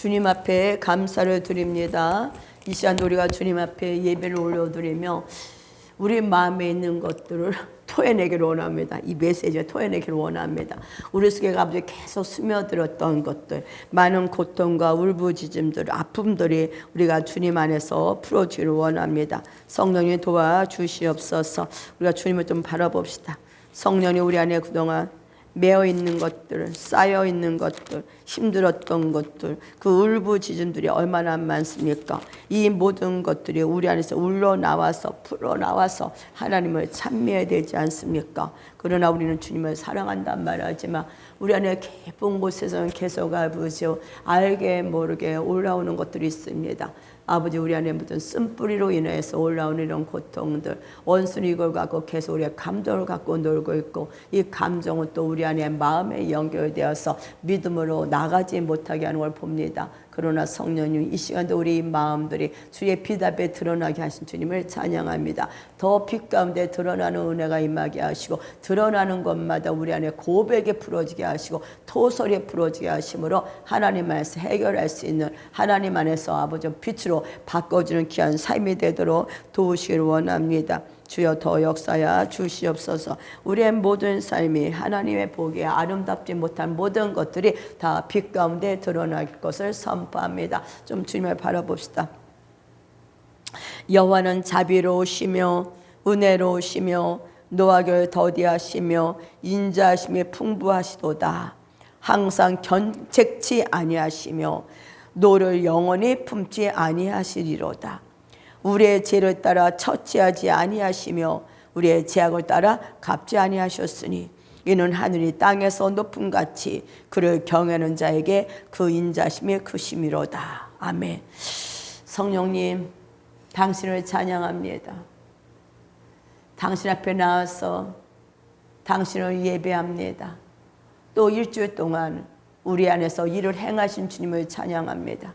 주님 앞에 감사를 드립니다. 이 시간 우리가 주님 앞에 예배를 올려드리며 우리 마음에 있는 것들을 토해내기를 원합니다. 이 메시지에 토해내기를 원합니다. 우리 속에 갑자기 계속 스며들었던 것들, 많은 고통과 울부짖음들, 아픔들이 우리가 주님 안에서 풀어지기를 원합니다. 성령이 도와주시옵소서. 우리가 주님을 좀 바라봅시다. 성령이 우리 안에 그동안 매어 있는 것들, 쌓여 있는 것들, 힘들었던 것들, 그 울부짖음들이 얼마나 많습니까? 이 모든 것들이 우리 안에서 울러 나와서 풀어 나와서 하나님을 찬미해야 되지 않습니까? 그러나 우리는 주님을 사랑한단 말하지만 우리 안에 깊은 곳에서는 계속 아버지요 알게 모르게 올라오는 것들이 있습니다. 아버지 우리 안에 묻은 쓴뿌리로 인해서 올라오는 이런 고통들 원수는 이걸 갖고 계속 우리의 감정을 갖고 놀고 있고 이 감정은 또 우리 안에 마음에 연결되어서 믿음으로 나가지 못하게 하는 걸 봅니다. 그러나 성령님 이 시간도 우리 마음들이 주의 빛 앞에 드러나게 하신 주님을 찬양합니다. 더 빛 가운데 드러나는 은혜가 임하게 하시고 드러나는 것마다 우리 안에 고백에 풀어지게 하시고 토설에 풀어지게 하심으로 하나님 안에서 해결할 수 있는 하나님 안에서 아버지 빛으로 바꿔주는 귀한 삶이 되도록 도우시길 원합니다. 주여 더 역사야 주시옵소서. 우리의 모든 삶이 하나님의 보기에 아름답지 못한 모든 것들이 다 빛 가운데 드러날 것을 선포합니다. 좀 주님을 바라봅시다. 여호와는 자비로우시며 은혜로우시며 노하결 더디하시며 인자하심이 풍부하시도다. 항상 견책치 아니하시며 노를 영원히 품지 아니하시리로다. 우리의 죄를 따라 처치하지 아니하시며 우리의 죄악을 따라 갚지 아니하셨으니 이는 하늘이 땅에서 높음 같이 그를 경외하는 자에게 그 인자심이 크심이로다. 아멘. 성령님, 당신을 찬양합니다. 당신 앞에 나와서 당신을 예배합니다. 또 일주일 동안 우리 안에서 일을 행하신 주님을 찬양합니다.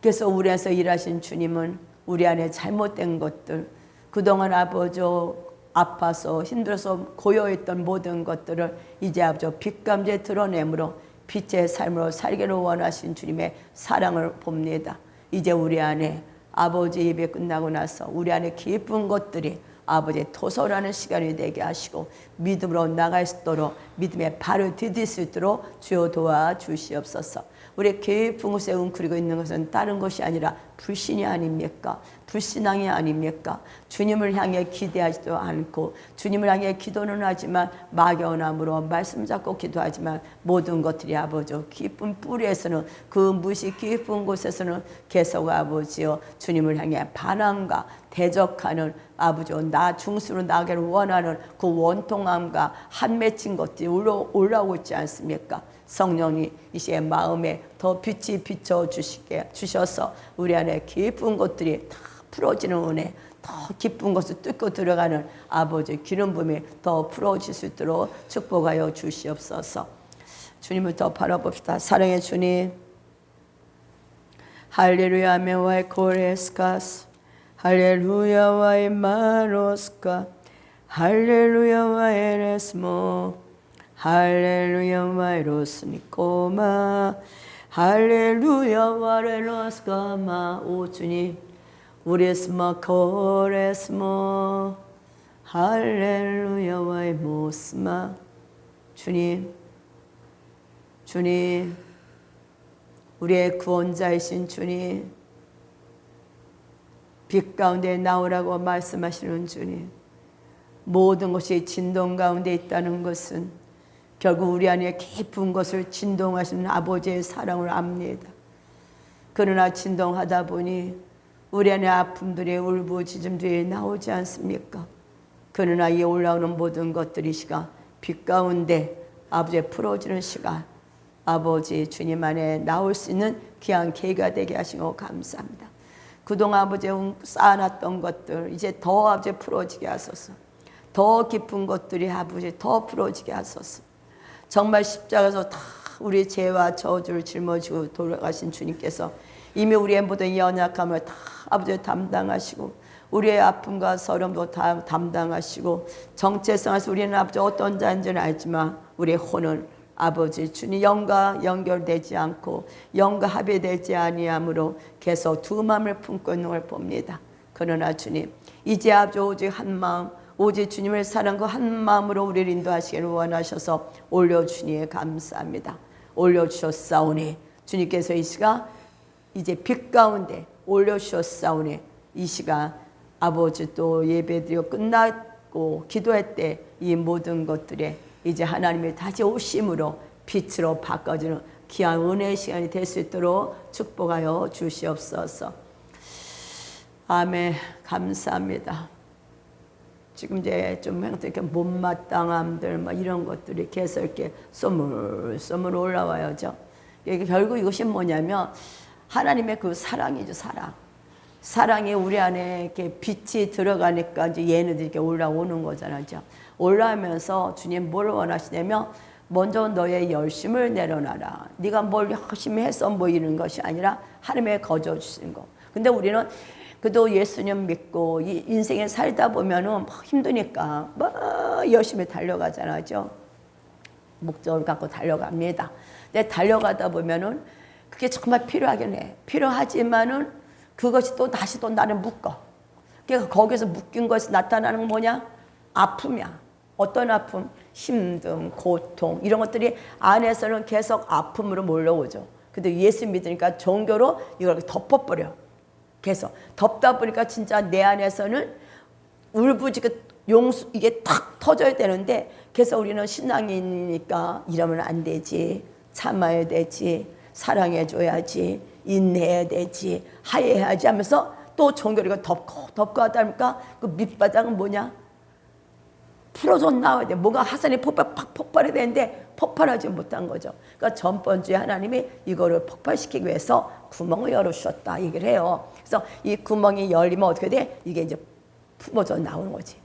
그래서 우리 안에서 일하신 주님은 우리 안에 잘못된 것들, 그동안 아버지 아파서 힘들어서 고요했던 모든 것들을 이제 아버지 빛감지에 드러내므로 빛의 삶으로 살기를 원하신 주님의 사랑을 봅니다. 이제 우리 안에 아버지 예배 끝나고 나서 우리 안에 기쁜 것들이 아버지 토설하는 시간이 되게 하시고 믿음으로 나갈 수 있도록 믿음의 발을 디딜 수 있도록 주여 도와 주시옵소서. 우리 깊은 곳에 웅크리고 있는 것은 다른 것이 아니라 불신이 아닙니까? 불신앙이 아닙니까? 주님을 향해 기대하지도 않고 주님을 향해 기도는 하지만 막연함으로 말씀 잡고 기도하지만 모든 것들이 아버지 깊은 뿌리에서는 그 무시 깊은 곳에서는 계속 아버지요 주님을 향해 반항과 대적하는 아버지요 나 중수로 나기를 원하는 그 원통함과 한 맺힌 것들이 올라오고 있지 않습니까? 성령이 이제 마음에 더 빛이 비춰 주시게 주셔서 우리 안에 깊은 것들이 다 풀어지는 은혜, 더 기쁜 것을 뚫고 들어가는 아버지 기름 부음이 더 풀어질 수 있도록 축복하여 주시옵소서. 주님을 더 바라봅시다. 사랑의 주님. 할렐루야 메와이 코레스카스 할렐루야 와이 마로스카 할렐루야 와이 레스모 할렐루야 와이 로스니코마 할렐루야 와레로스카마 오 주님. 우리스마 코레스모 할렐루야 와이 모스마. 주님 주님. 우리의 구원자이신 주님. 빛 가운데 나오라고 말씀하시는 주님. 모든 것이 진동 가운데 있다는 것은 결국 우리 안에 깊은 것을 진동하시는 아버지의 사랑을 압니다. 그러나 진동하다 보니 우리 안에 아픔들이 울부짖음들이 나오지 않습니까? 그러나 이 올라오는 모든 것들이 시간 빛 가운데 아버지의 풀어지는 시간 아버지 주님 안에 나올 수 있는 귀한 계가 되게 거 감사합니다. 그동안 아버지 쌓아놨던 것들 이제 더 아버지 풀어지게 하소서. 더 깊은 것들이 아버지 더 풀어지게 하소서. 정말 십자가에서 다 우리 죄와 저주를 짊어지고 돌아가신 주님께서 이미 우리의 모든 연약함을 다 아버지 담당하시고 우리의 아픔과 서름도 다 담당하시고 정체성에서 우리는 아버지 어떤 자인지는 알지만 우리의 혼은 아버지 주님 영과 연결되지 않고 영과 합의되지 아니하므로 계속 두 마음을 품고 있는 걸 봅니다. 그러나 주님 이제 아주 오직 한 마음 오직 주님을 사랑과 한 마음으로 우리를 인도하시기를 원하셔서 올려주니 감사합니다. 올려주셨사오니 주님께서 이 시간 이제 빛 가운데 올려주셨사오니 이 시간 아버지 또 예배드려 끝났고 기도할 때 이 모든 것들에 이제 하나님의 다시 오심으로 빛으로 바꿔주는 귀한 은혜의 시간이 될 수 있도록 축복하여 주시옵소서. 아멘. 감사합니다. 지금 이제 좀 이렇게 못마땅함들 막 이런 것들이 계속 이렇게 쏘물쏘물 올라와요죠. 이게 결국 이것이 뭐냐면 하나님의 그 사랑이죠, 사랑. 사랑이 우리 안에 이렇게 빛이 들어가니까 이제 얘네들이 이렇게 올라오는 거잖아요. 올라오면서 주님 뭘 원하시냐면 먼저 너의 열심을 내려놔라. 네가 뭘 열심히 해서 뭐 이런 것이 아니라 하나님의 거저 주신 거. 근데 우리는 그래도 예수님 믿고 이 인생에 살다 보면은 막 힘드니까 막 열심히 달려가잖아요. 목적을 갖고 달려갑니다. 근데 달려가다 보면은 그게 정말 필요하긴 해. 필요하지만은 그것이 또 다시 또 나는 묶어. 그러니까 거기서 묶인 것이 나타나는 건 뭐냐? 아픔이야. 어떤 아픔? 힘듦, 고통 이런 것들이 안에서는 계속 아픔으로 몰려오죠. 근데 예수 믿으니까 종교로 이걸 덮어버려. 계속. 덮다 보니까 진짜 내 안에서는 울부짖고 용수 이게 탁 터져야 되는데 그래서 우리는 신앙인이니까 이러면 안 되지. 참아야 되지. 사랑해 줘야지. 인내해야 되지. 하해야지 하면서 또 종교리가 덮고 덮고 하다 보니까 그 밑바닥은 뭐냐? 풀어져 나와야 돼. 뭐가 하산이 폭발, 팍 폭발이 되는데 폭발하지 못한 거죠. 그러니까 전번주에 하나님이 이거를 폭발시키기 위해서 구멍을 열어주셨다. 얘기를 해요. 그래서 이 구멍이 열리면 어떻게 돼? 이게 이제 품어져 나오는 거지.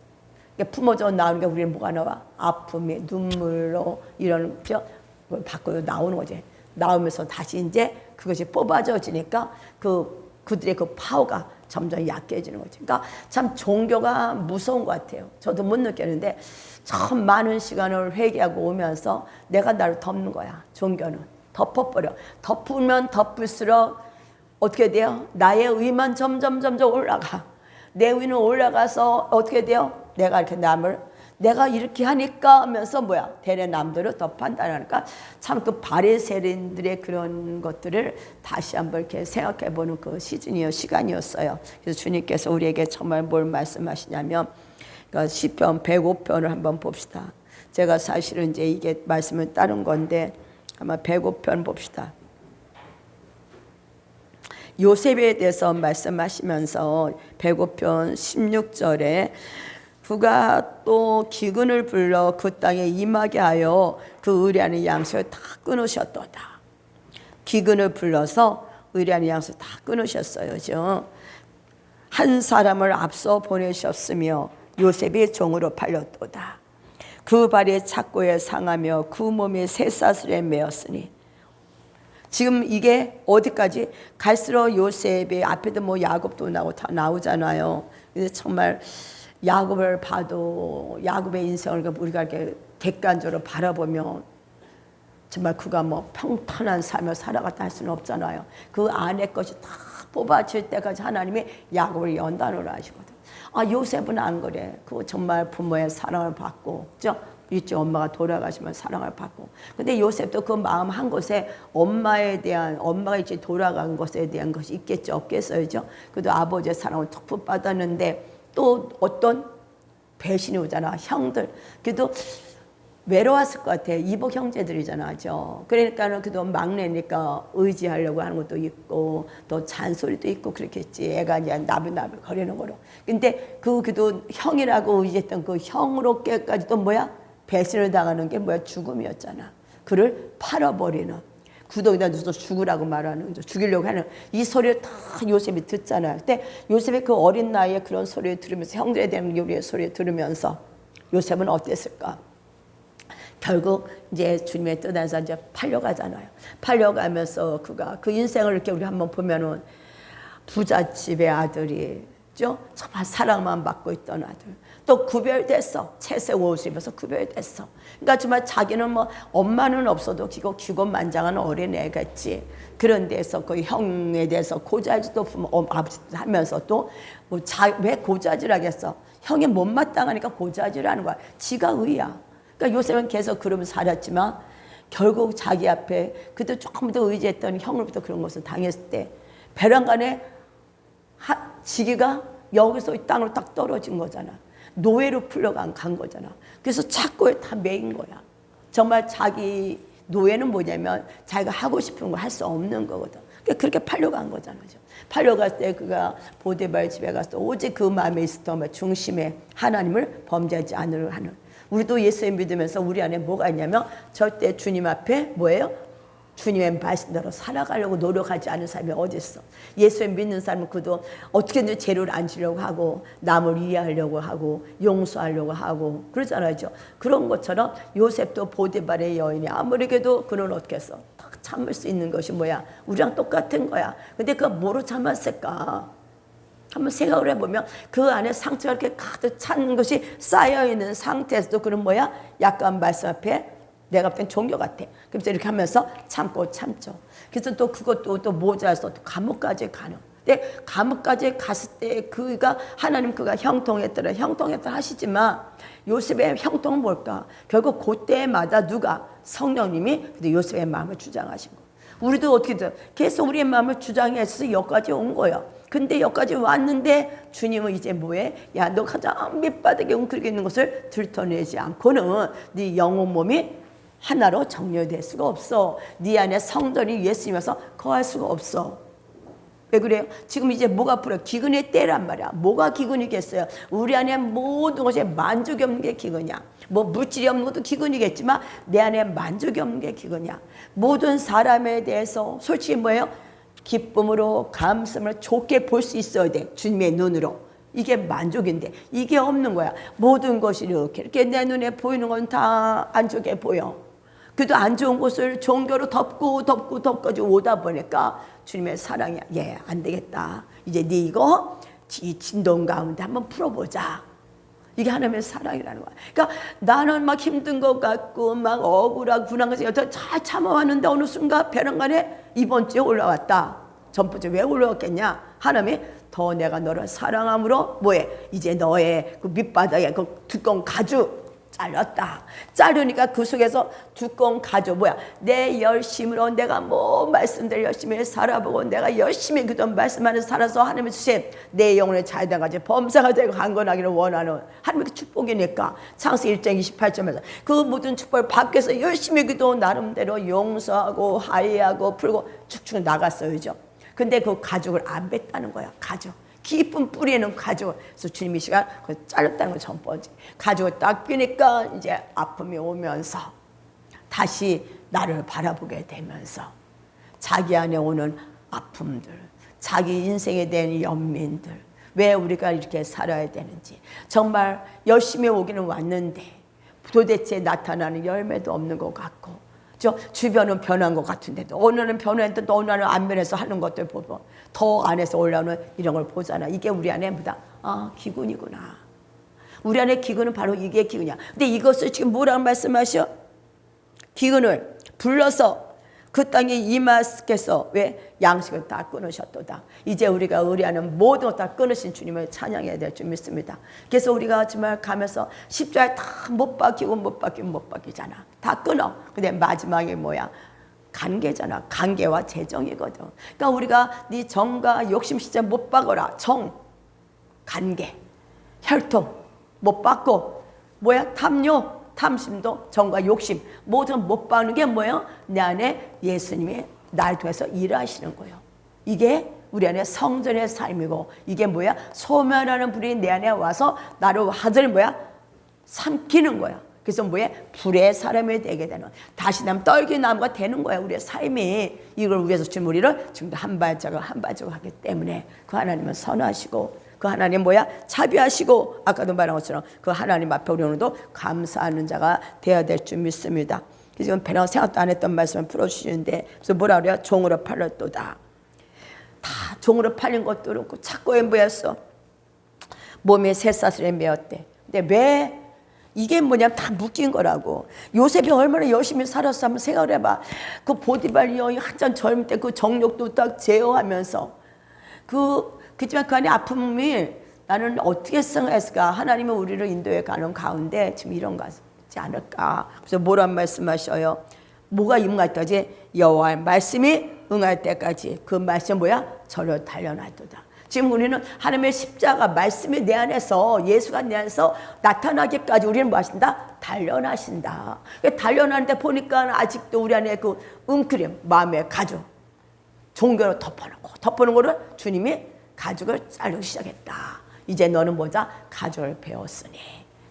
품어져 나오는 게 우리는 뭐가 나와? 아픔이 눈물로 이런 걸 밖으로 나오는 거지. 나오면서 다시 이제 그것이 뽑아져지니까 그 그들의 그 파워가 점점 약해지는 거죠. 그러니까 참 종교가 무서운 것 같아요. 저도 못 느꼈는데 참 많은 시간을 회개하고 오면서 내가 나를 덮는 거야. 종교는 덮어버려. 덮으면 덮을수록 어떻게 돼요? 나의 의만 점점 점점 올라가. 내 의는 올라가서 어떻게 돼요? 내가 이렇게 남을 내가 이렇게 하니까 하면서 뭐야 대래 남들을 더 판단하니까 참 그 바리새인들의 그런 것들을 다시 한번 이렇게 생각해 보는 그 시즌이요 시간이었어요. 그래서 주님께서 우리에게 정말 뭘 말씀하시냐면 그러니까 시편 105편을 한번 봅시다. 제가 사실은 이제 이게 말씀을 따른 건데 아마 105편 봅시다. 요셉에 대해서 말씀하시면서 105편 16절에 그가 또 기근을 불러 그 땅에 임하게 하여 그 의리하는 양식을 다 끊으셨도다. 기근을 불러서 의리하는 양식을 다 끊으셨어요. 한 사람을 앞서 보내셨으며 요셉이 종으로 팔렸도다. 그 발이 착고에 상하며 그 몸이 쇠사슬에 매었으니 지금 이게 어디까지 갈수록 요셉의 앞에도 뭐 야곱도 나오고 다 나오잖아요. 근데 정말 야곱을 봐도 야곱의 인생을 우리가 이렇게 객관적으로 바라보면 정말 그가 뭐 평탄한 삶을 살아갔다 할 수는 없잖아요. 그 안에 것이 다 뽑아질 때까지 하나님이 야곱을 연단으로 하시거든. 아 요셉은 안 그래. 그 정말 부모의 사랑을 받고, 그죠? 일찍 엄마가 돌아가시면 사랑을 받고. 근데 요셉도 그 마음 한 곳에 엄마에 대한 엄마가 이제 돌아간 것에 대한 것이 있겠죠, 없겠어요, 그래도 아버지의 사랑을 툭 받았는데. 또 어떤 배신이 오잖아. 형들. 그래도 외로웠을 것 같아. 이복 형제들이잖아. 죠. 그러니까는 그도 막내니까 의지하려고 하는 것도 있고 또 잔소리도 있고 그렇겠지. 애가 이제 나불나불 거리는 거로. 근데 그 그도 형이라고 의지했던 그 형으로까지 또 뭐야? 배신을 당하는 게 뭐야? 죽음이었잖아. 그를 팔아버리는. 구덩이다 넣어서 죽으라고 말하는. 죽이려고 하는 이 소리를 다 요셉이 듣잖아요. 근데 요셉의 그 어린 나이에 그런 소리를 들으면서 형들에 대한 요리의 소리를 들으면서 요셉은 어땠을까? 결국 이제 주님의 뜻 안에서 이제 팔려가잖아요. 팔려가면서 그가 그 인생을 이렇게 우리 한번 보면은 부잣집의 아들이 죠? 정말 사랑만 받고 있던 아들. 또 구별됐어. 채색 옷을 입어서 구별됐어. 그러니까 정말 자기는 뭐 엄마는 없어도 기고 기고만장한 어린애겠지. 그런 데서 그 형에 대해서 고자질도 부모 어, 아버지 하면서 또뭐왜 고자질 하겠어? 형이 못마땅하니까 고자질 하는 거야. 지가 의야. 그러니까 요새는 계속 그러면 살았지만 결국 자기 앞에 그때 조금 더 의지했던 형으로부터 그런 것을 당했을 때 배란간에 하, 지기가 여기서 이 땅으로 딱 떨어진 거잖아. 노예로 풀려간 간 거잖아. 그래서 착고에 다 매인 거야. 정말 자기 노예는 뭐냐면 자기가 하고 싶은 거 할 수 없는 거거든. 그러니까 그렇게 팔려간 거잖아. 요 팔려갔을 때 그가 보데발 집에 가서 오직 그 마음에 있었던 중심에 하나님을 범죄하지 않으려 하는. 우리도 예수님 믿으면서 우리 안에 뭐가 있냐면 절대 주님 앞에 뭐예요? 주님의 말씀대로 살아가려고 노력하지 않은 사람이 어디 있어? 예수를 믿는 사람은 그도 어떻게든 죄를 안 지려고 하고 남을 이해하려고 하고 용서하려고 하고 그러잖아요. 그런 것처럼 요셉도 보디발의 여인이 아무리 그래도 그는 어떻게 했어? 딱 참을 수 있는 것이 뭐야? 우리랑 똑같은 거야. 근데 그가 뭐로 참았을까? 한번 생각을 해보면 그 안에 상처가 이렇게 가득 찬 것이 쌓여 있는 상태에서도 그런 뭐야? 약간 말씀 앞에 내가 볼땐 종교 같아. 그래서 이렇게 하면서 참고 참죠. 그래서 또 그것도 또 모자라서 또 감옥까지 가는. 근데 감옥까지 갔을 때 그가 하나님 그가 형통했더라 형통했더라 하시지만 요셉의 형통은 뭘까? 결국 그때마다 누가 성령님이 요셉의 마음을 주장하신 거. 우리도 어떻게든 계속 우리의 마음을 주장해서 여기까지 온 거야. 근데 여기까지 왔는데 주님은 이제 뭐해? 야, 너 가장 밑바닥에 웅크리고 있는 것을 들춰내지 않고는 네 영혼 몸이 하나로 정렬될 수가 없어. 네 안에 성전이 예수님에서 거할 수가 없어. 왜 그래요? 지금 이제 뭐가 불어? 기근의 때란 말이야. 뭐가 기근이겠어요? 우리 안에 모든 것에 만족이 없는 게 기근이야. 뭐 물질이 없는 것도 기근이겠지만 내 안에 만족이 없는 게 기근이야. 모든 사람에 대해서 솔직히 뭐예요? 기쁨으로 감사을 좋게 볼 수 있어야 돼. 주님의 눈으로. 이게 만족인데 이게 없는 거야. 모든 것이 이렇게 이렇게 내 눈에 보이는 건 다안 좋게 보여. 그래도 안 좋은 곳을 종교로 덮고 덮고 덮고 오다 보니까 주님의 사랑이 예, 안 되겠다. 이제 네 이거 이 진동 가운데 한번 풀어보자. 이게 하나님의 사랑이라는 거야. 그러니까 나는 막 힘든 것 같고 막 억울하고 분한 것을 잘 참아왔는데 어느 순간 벼랑간에 이번 주에 올라왔다. 주에 왜 올라왔겠냐? 하나님이 더 내가 너를 사랑함으로 뭐해? 이제 너의 그 밑바닥에 그 두꺼운 가죽 잘랐다. 자르니까 그 속에서 두꺼운 가져 뭐야? 내 열심으로 내가 뭐 말씀들 열심히 살아보고 내가 열심히 그동 말씀하는 살아서 하나님의 주신 내 영혼의 자유다 가지 범사가 되고 강건하기를 원하는 하나님의 축복이니까 창세 1장 28절에서 그 모든 축복을 밖에서 열심히 그동 나름대로 용서하고 하이하고 풀고 축축 나갔어요. 그죠? 근데 그 가죽을 안 뺐다는 거야. 가죽. 깊은 뿌리에는 가죽. 그래서 주님이 시간 그 잘랐다는 걸 보지. 가죽을 딱 삐니까 이제 아픔이 오면서 다시 나를 바라보게 되면서 자기 안에 오는 아픔들, 자기 인생에 대한 연민들, 왜 우리가 이렇게 살아야 되는지 정말 열심히 오기는 왔는데 도대체 나타나는 열매도 없는 것 같고 저 주변은 변한 것 같은데도 오늘은 변했는데 또 오늘은 안 변해서 하는 것들 보고 더 안에서 올라오는 이런 걸 보잖아. 이게 우리 안에 뭐다? 아 기근이구나. 우리 안에 기근은 바로 이게 기근이야. 근데 이것을 지금 뭐라고 말씀하셔? 기근을 불러서 그 땅에 임하께서 왜 양식을 다 끊으셨도다. 이제 우리가 의뢰하는 모든 것 다 끊으신 주님을 찬양해야 될 줄 믿습니다. 그래서 우리가 정말 가면서 십자에 다 못 박히고 못 박히고 못 박히잖아. 다 끊어. 근데 마지막에 뭐야? 관계잖아. 관계와 재정이거든. 그러니까 우리가 네 정과 욕심 진짜 못 박어라. 정, 관계, 혈통 못 박고 뭐야? 탐욕, 탐심도 정과 욕심 모든 못 박는 게 뭐예요? 내 안에 예수님이 날 통해서 일하시는 거예요. 이게 우리 안에 성전의 삶이고 이게 뭐야? 소멸하는 불이 내 안에 와서 나를 하들 뭐야? 삼키는 거야. 그래서 뭐야? 불의 사람이 되게 되는 다시 남 떨기 나무가 되는 거야. 우리의 삶이 이걸 위해서 주님 우리를 지금도 한 발자국 한 발자국 하기 때문에 그 하나님은 선하시고 그 하나님 뭐야? 자비하시고 아까도 말한 것처럼 그 하나님 앞에 우리 오늘도 감사하는 자가 되어야 될 줄 믿습니다. 지금 배랑 생각도 안 했던 말씀을 풀어주시는데 그래서 뭐라 그래요? 종으로 팔렸도다. 다 종으로 팔린 것도 그렇고 착고에 뭐였어? 몸에 쇠사슬에 매었대. 근데 왜 이게 뭐냐면 다 묶인 거라고. 요셉이 얼마나 열심히 살았어 한번 생각해봐. 그 보디발 여인 한참 젊을 때 그 정욕도 딱 제어하면서 그 그지만 그 안에 아픔이 나는 어떻게 생각했을까? 하나님은 우리를 인도해 가는 가운데 지금 이런 거지 않을까? 그래서 뭐란 말씀하셔요? 뭐가 임할 때까지 여호와의 말씀이 응할 때까지 그 말씀 뭐야? 저를 단련하도다. 지금 우리는 하나님의 십자가 말씀이 내 안에서 예수가 내 안에서 나타나기까지 우리는 뭐 하신다? 단련하신다. 그 단련하는데 보니까 아직도 우리 안에 그 웅크림, 마음의 가죽, 종교로 덮어놓고 덮어놓은 거를 주님이 가죽을 자르기 시작했다. 이제 너는 뭐자? 가죽을 배웠으니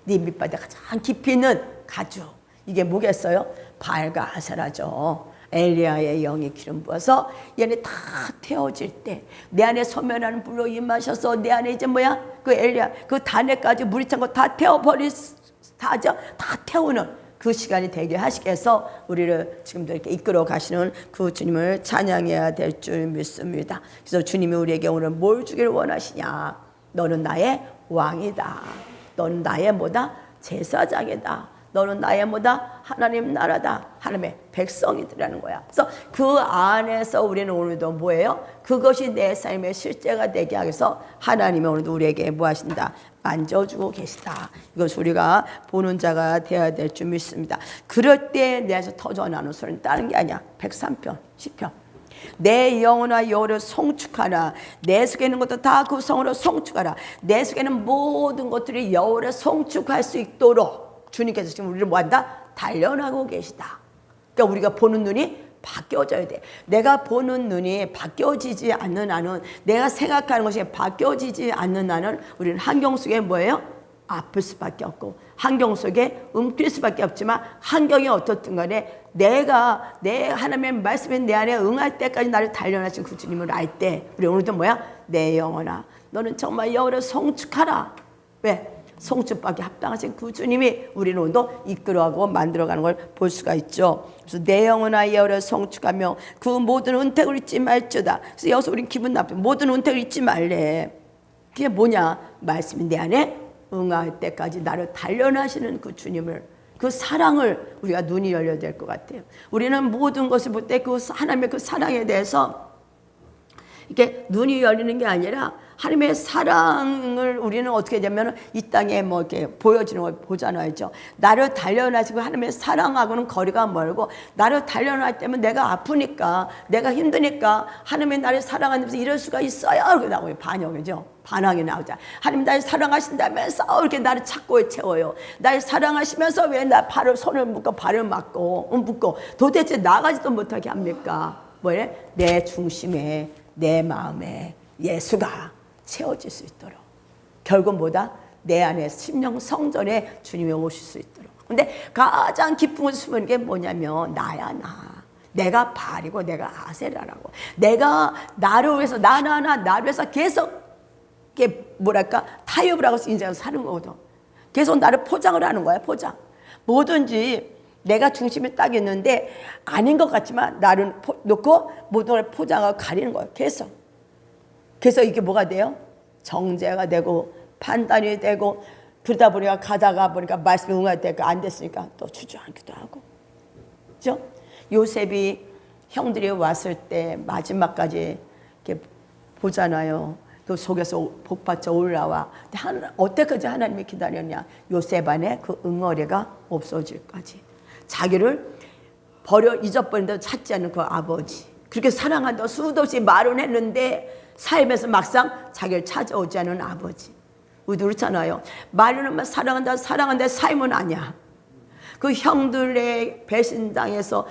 네 밑바닥 가장 깊이 있는 가죽 이게 뭐겠어요? 발과 아사라죠. 엘리야의 영이 기름 부어서 얘네 다 태워질 때 내 안에 소멸하는 불로 임하셔서 내 안에 이제 뭐야 그 엘리야 그 단에까지 물이 찬 거 다 태워버리 다죠 다 태우는 그 시간이 되게 하시게 해서 우리를 지금도 이렇게 이끌어 가시는 그 주님을 찬양해야 될 줄 믿습니다. 그래서 주님이 우리에게 오늘 뭘 주기를 원하시냐? 너는 나의 왕이다. 너는 나의 뭐다? 제사장이다. 너는 나의 뭐다? 하나님 나라다. 하나님의 백성이더라는 거야. 그래서 그 안에서 우리는 오늘도 뭐예요? 그것이 내 삶의 실제가 되게 하기 위해서 하나님이 오늘도 우리에게 뭐 하신다? 만져주고 계시다. 이것 우리가 보는 자가 되어야 될 줄 믿습니다. 그럴 때 내에서 터져나오는 소리는 다른 게 아니야. 103편, 10편. 내 영혼아 여호를 송축하라 내 속에 있는 것도 다 그 성으로 송축하라 내 속에 있는 모든 것들이 여호를 송축할 수 있도록 주님께서 지금 우리를 뭐한다? 단련하고 계시다 그러니까 우리가 보는 눈이 바뀌어져야 돼. 내가 보는 눈이 바뀌어지지 않는 한은 내가 생각하는 것이 바뀌어지지 않는 한은 우리는 환경 속에 뭐예요? 아플 수밖에 없고 환경 속에 움킬 수밖에 없지만 환경이 어떻든 간에 내가 내 하나님의 말씀에 내 안에 응할 때까지 나를 단련하신 그 주님을 알 때 우리 오늘도 뭐야? 내 영혼아 너는 정말 여호를 송축하라. 왜? 송축받기 합당하신 그 주님이 우리는 오늘도 이끌어가고 만들어가는 걸 볼 수가 있죠. 그래서 내 영혼아 여호를 송축하며 그 모든 은택을 잊지 말지어다. 그래서 여기서 우린 기분 나쁘 모든 은택을 잊지 말래. 그게 뭐냐? 말씀이 내 안에 응할 때까지 나를 단련하시는 그 주님을 그 사랑을 우리가 눈이 열려야 될 것 같아요. 우리는 모든 것을 볼 때 그 하나님의 그 사랑에 대해서 이렇게 눈이 열리는 게 아니라 하나님의 사랑을 우리는 어떻게 되면 이 땅에 뭐 이렇게 보여지는 걸 보잖아요. 나를 단련하시고 하나님의 사랑하고는 거리가 멀고 나를 단련할 때면 내가 아프니까 내가 힘드니까 하나님의 나를 사랑하면서 이럴 수가 있어요. 이렇게 나오요 반역이죠. 반항이 나오자. 하나님 나를 사랑하신다면서 이렇게 나를 찾고 채워요. 날 사랑하시면서 왜 나 발을 손을 묶고 발을 막고 묶고 도대체 나가지도 못하게 합니까? 뭐래? 내 중심에 내 마음에 예수가 채워질 수 있도록. 결국 뭐다? 내 안에 심령 성전에 주님이 오실 수 있도록. 근데 가장 기쁨을 숨은 게 뭐냐면 나야 나. 내가 발이고 내가 아세라라고. 내가 나를 위해서 나나나 나를 위해서 계속 이게 뭐랄까? 타협을 하고 인생을 사는 거거든. 계속 나를 포장을 하는 거야 포장. 뭐든지 내가 중심이 딱 있는데 아닌 것 같지만 나를 포, 놓고 모든 걸 포장하고 가리는 거예요 계속 그래서 이게 뭐가 돼요? 정제가 되고 판단이 되고 그러다 보니까 가다가 보니까 말씀이 때가 안 됐으니까 또 주저앉기도 하고 그죠? 요셉이 형들이 왔을 때 마지막까지 이렇게 보잖아요. 그 속에서 복받쳐 올라와. 근데 한, 어때까지 하나님이 기다렸냐? 요셉 안에 그 응어리가 없어질까지. 자기를 버려 잊어버린다 찾지 않는 그 아버지. 그렇게 사랑한다 수도 없이 말은 했는데 삶에서 막상 자기를 찾아오지 않은 아버지. 우리도 그렇잖아요. 하면 사랑한다, 사랑한다, 삶은 아니야. 그 형들의 배신당해서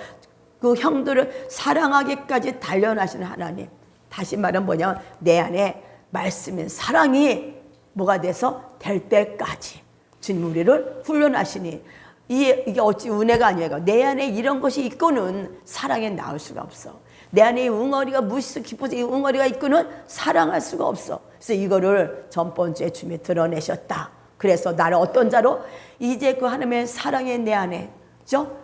그 형들을 사랑하기까지 단련하시는 하나님. 다시 말하면 뭐냐면 내 안에 말씀인 사랑이 뭐가 돼서 될 때까지 주님 우리를 훈련하시니 이게 어찌 은혜가 아니에요. 내 안에 이런 것이 있고는 사랑에 나올 수가 없어. 내 안에 이 웅어리가 무엇이 깊어서 이 웅어리가 있고는 사랑할 수가 없어. 그래서 이거를 전번주에 주님이 드러내셨다. 그래서 나를 어떤 자로 이제 그 하나님의 사랑이 내 안에 죠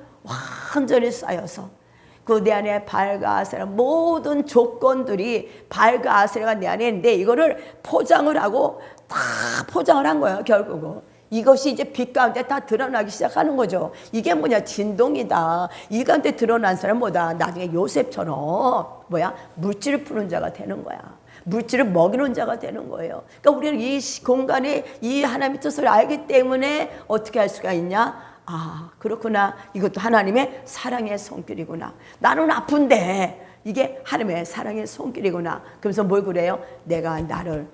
완전히 쌓여서 그 내 안에 발과 아세라 모든 조건들이 발과 아세라가 내 안에 있는데 이거를 포장을 하고 다 포장을 한 거예요, 결국은. 이것이 이제 빛 가운데 다 드러나기 시작하는 거죠. 이게 뭐냐, 진동이다. 이 가운데 드러난 사람보다 나중에 요셉처럼 뭐야, 물질을 푸는 자가 되는 거야. 물질을 먹이는 자가 되는 거예요. 그러니까 우리는 이 시- 공간에 이 하나님의 뜻을 알기 때문에 어떻게 할 수가 있냐? 아, 그렇구나. 이것도 하나님의 사랑의 손길이구나. 나는 아픈데 이게 하나님의 사랑의 손길이구나. 그러면서 뭘 그래요? 내가 나를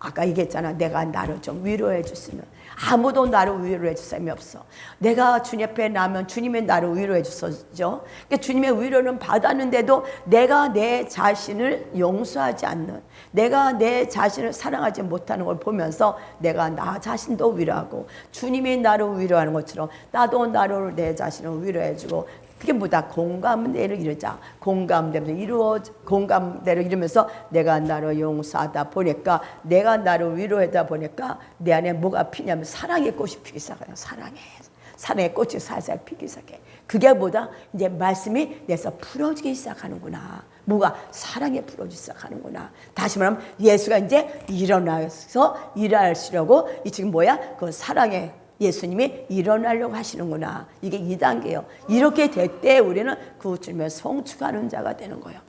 아까 얘기했잖아. 내가 나를 좀 위로해 줬으면 아무도 나를 위로해 줄 사람이 없어. 내가 주님 앞에 나면 주님이 나를 위로해 줬었죠. 그러니까 주님의 위로는 받았는데도 내가 내 자신을 용서하지 않는, 내가 내 자신을 사랑하지 못하는 걸 보면서 내가 나 자신도 위로하고 주님이 나를 위로하는 것처럼 나도 나를 내 자신을 위로해주고 그게 뭐다? 공감대를 이루자. 공감대를 이루어 공감대를 이루면서 내가 나를 용서하다 보니까 내가 나를 위로하다 보니까 내 안에 뭐가 피냐면 사랑의 꽃이 피기 시작해요. 사랑의 사랑의 꽃이 살살 피기 시작해. 그게 뭐다? 이제 말씀이 내서 풀어지기 시작하는구나 뭐가 사랑에 풀어지기 시작하는구나 다시 말하면 예수가 이제 일어나서 일하시려고 이 지금 뭐야 그 사랑의 예수님이 일어나려고 하시는구나. 이게 2단계예요. 이렇게 될 때 우리는 그 주님을 송축하는 자가 되는 거예요.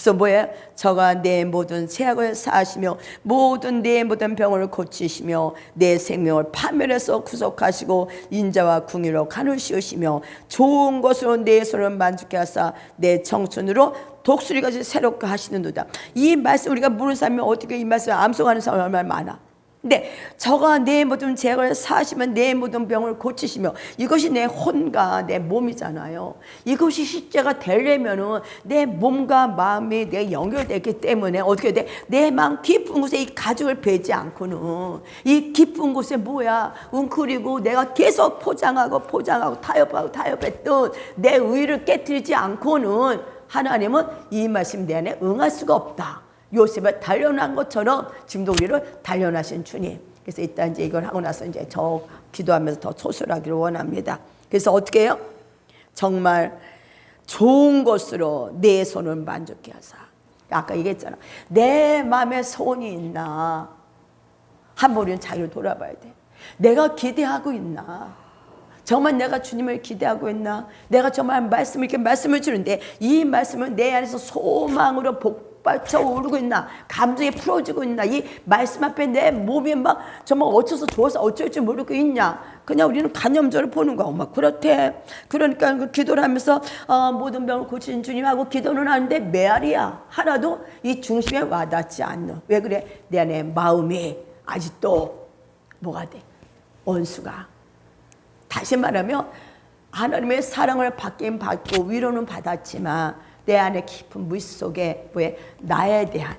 그래서 뭐예요? 저가 내 모든 죄악을 사하시며 모든 내 모든 병을 고치시며 내 생명을 파멸해서 구속하시고 인자와 궁유로 간을 씌우시며 좋은 것으로 내 손을 만족케 하사 내 청춘으로 독수리같이 새롭게 하시는도다. 이 말씀 우리가 모르는 사람이 어떻게 이 말씀을 암송하는 사람이 얼마나 많아. 근데 저가 내 모든 죄를 사시면 내 모든 병을 고치시며 이것이 내 혼과 내 몸이잖아요. 이것이 실제가 되려면은 내 몸과 마음이 내 연결되기 때문에 어떻게 돼? 내 마음 깊은 곳에 이 가죽을 베지 않고는 이 깊은 곳에 뭐야? 웅크리고 내가 계속 포장하고 포장하고 타협하고 타협했던 내 의를 깨뜨리지 않고는 하나님은 이 말씀 내 안에 응할 수가 없다. 요셉을 단련한 것처럼 지금도 우리를 단련하신 주님. 그래서 일단 이제 이걸 하고 나서 이제 저 기도하면서 더 소설하기를 원합니다. 그래서 어떻게 해요? 정말 좋은 것으로 내 손을 만족해 하사. 아까 얘기했잖아. 내 마음에 소원이 있나? 한번 우리는 자기를 돌아봐야 돼. 내가 기대하고 있나? 정말 내가 주님을 기대하고 있나? 내가 정말 말씀을 이렇게 말씀을 주는데 이 말씀을 내 안에서 소망으로 복 받쳐 오르고 있나? 감정이 풀어지고 있나? 이 말씀 앞에 내 몸이 막 정말 어째서 좋아서 어쩔 줄 모르고 있냐? 그냥 우리는 간염적으로 보는 거야. 엄마 그렇대. 그러니까 그 기도를 하면서 어, 모든 병을 고치는 주님하고 기도는 하는데 메아리야. 하나도 이 중심에 와닿지 않는. 왜 그래? 내 안에 마음이 아직도 뭐가 돼? 원수가 다시 말하면 하나님의 사랑을 받긴 받고 위로는 받았지만 내 안에 깊은 물 속에 왜 나에 대한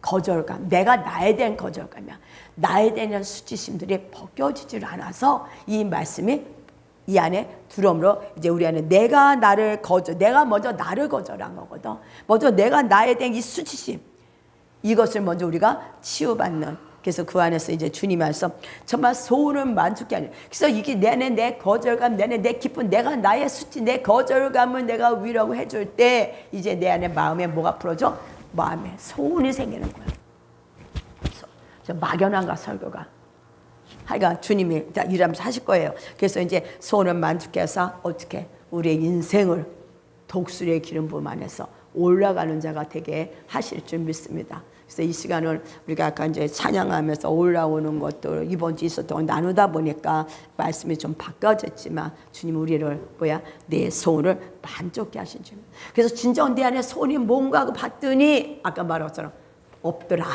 거절감, 내가 나에 대한 거절감이야. 나에 대한 수치심들이 벗겨지질 않아서 이 말씀이 이 안에 들어오므로 이제 우리 안에 내가 나를 거절, 내가 먼저 나를 거절한 거거든. 먼저 내가 나에 대한 이 수치심, 이것을 먼저 우리가 치유받는 그래서 그 안에서 이제 주님 말씀 정말 소원을 만족게 하는 그래서 이게 내내 내 거절감 내내 내 기쁨 내가 나의 수치 내 거절감을 내가 위로하고 해줄 때 이제 내 안에 마음에 뭐가 풀어져? 마음에 소원이 생기는 거야. 저 막연한가 설교가. 하여간 주님이 다 일하면서 하실 거예요. 그래서 이제 소원을 만족해 해서 어떻게 우리의 인생을 독수리의 기름 부음 안에서 올라가는 자가 되게 하실 줄 믿습니다. 그래서 이 시간을 우리가 아까 이제 찬양하면서 올라오는 것들 이번 주 있었던 걸 나누다 보니까 말씀이 좀 바꿔졌지만 주님 우리를 뭐야 내 소원을 만족해 하신 줄. 그래서 진정 내 안에 소원이 뭔가 하고 봤더니 아까 말한 것처럼 없더라.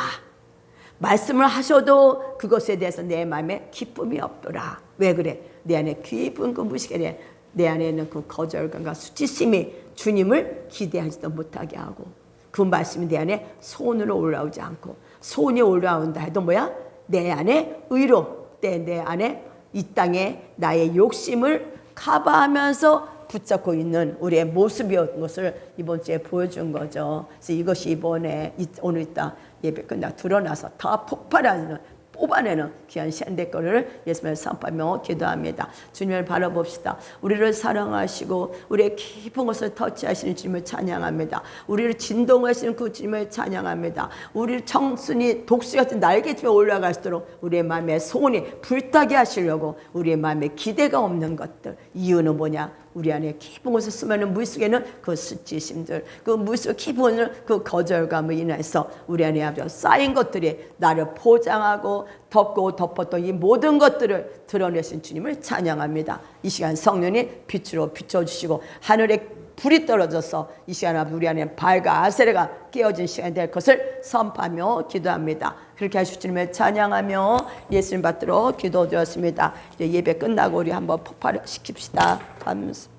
말씀을 하셔도 그것에 대해서 내 마음에 기쁨이 없더라. 왜 그래? 내 안에 깊은 그 무식에 내 안에 있는 그 거절감과 수치심이 주님을 기대하지도 못하게 하고 그 말씀이 내 안에 손으로 올라오지 않고 손이 올라온다 해도 뭐야? 내 안에 의로 내, 내 안에 이 땅에 나의 욕심을 커버하면서 붙잡고 있는 우리의 모습이었던 것을 이번 주에 보여준 거죠. 그래서 이것이 이번에 이- 오늘 있다 예배 끝나 드러나서 더 폭발하는 뽑아내는 귀한 시간 될 거를 예수님을 선포하며 기도합니다. 주님을 바라봅시다. 우리를 사랑하시고 우리의 깊은 것을 터치하시는 주님을 찬양합니다. 우리를 진동하시는 그 주님을 찬양합니다. 우리를 청순히 독수 같은 날개집에 올라갈 수 있도록 우리의 마음에 소원이 불타게 하시려고 우리의 마음에 기대가 없는 것들 이유는 뭐냐? 우리 안에 깊은 곳에 숨어있는 물속에는 그 수치심들, 그 물속 깊은 그 거절감을 인해서 우리 안에 아주 쌓인 것들이 나를 포장하고 덮고 덮었던 이 모든 것들을 드러내신 주님을 찬양합니다. 이 시간 성령이 빛으로 비춰주시고 하늘에 불이 떨어져서 이 시간 우리 안에 밝아 아세레가 깨어진 시간이 될 것을 선포하며 기도합니다. 그렇게 하실 주님을 찬양하며 예수님 받들어 기도드렸습니다. 이제 예배 끝나고 우리 한번 폭발시킵시다. 감사.